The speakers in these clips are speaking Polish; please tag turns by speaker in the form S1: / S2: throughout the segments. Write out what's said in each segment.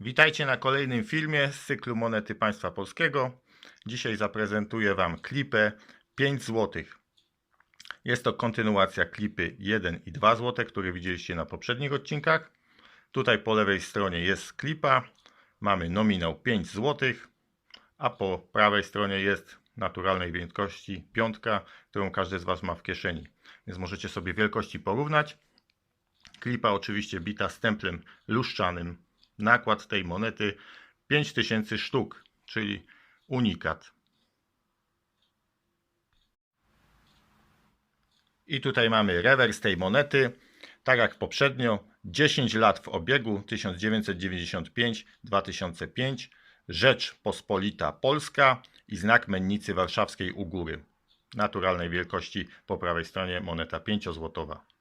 S1: Witajcie na kolejnym filmie z cyklu Monety Państwa Polskiego. Dzisiaj zaprezentuję Wam klipę 5 zł. Jest to kontynuacja klipy 1 i 2 zł, które widzieliście na poprzednich odcinkach. Tutaj po lewej stronie jest klipa. Mamy nominał 5 zł, a po prawej stronie jest naturalnej wielkości piątka, którą każdy z Was ma w kieszeni. Więc możecie sobie wielkości porównać. Klipa oczywiście bita stemplem luszczanym. Nakład tej monety 5000 sztuk, czyli unikat. I tutaj mamy rewers tej monety. Tak jak poprzednio, 10 lat w obiegu 1995-2005. Rzecz Pospolita Polska i znak mennicy warszawskiej u góry. Naturalnej wielkości po prawej stronie moneta 5-złotowa.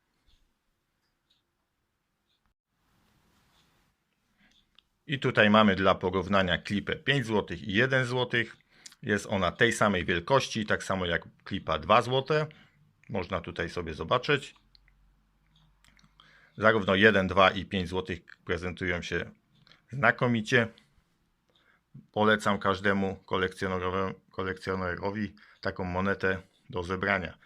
S1: I tutaj mamy dla porównania klipę 5 zł i 1 zł. Jest ona tej samej wielkości, tak samo jak klipa 2 zł. Można tutaj sobie zobaczyć. Zarówno 1, 2 i 5 zł prezentują się znakomicie. Polecam każdemu kolekcjonerowi, taką monetę do zebrania.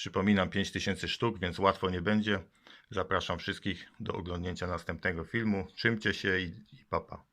S1: Przypominam 5000 sztuk, więc łatwo nie będzie. Zapraszam wszystkich do oglądnięcia następnego filmu. Trzymcie się i, i papa.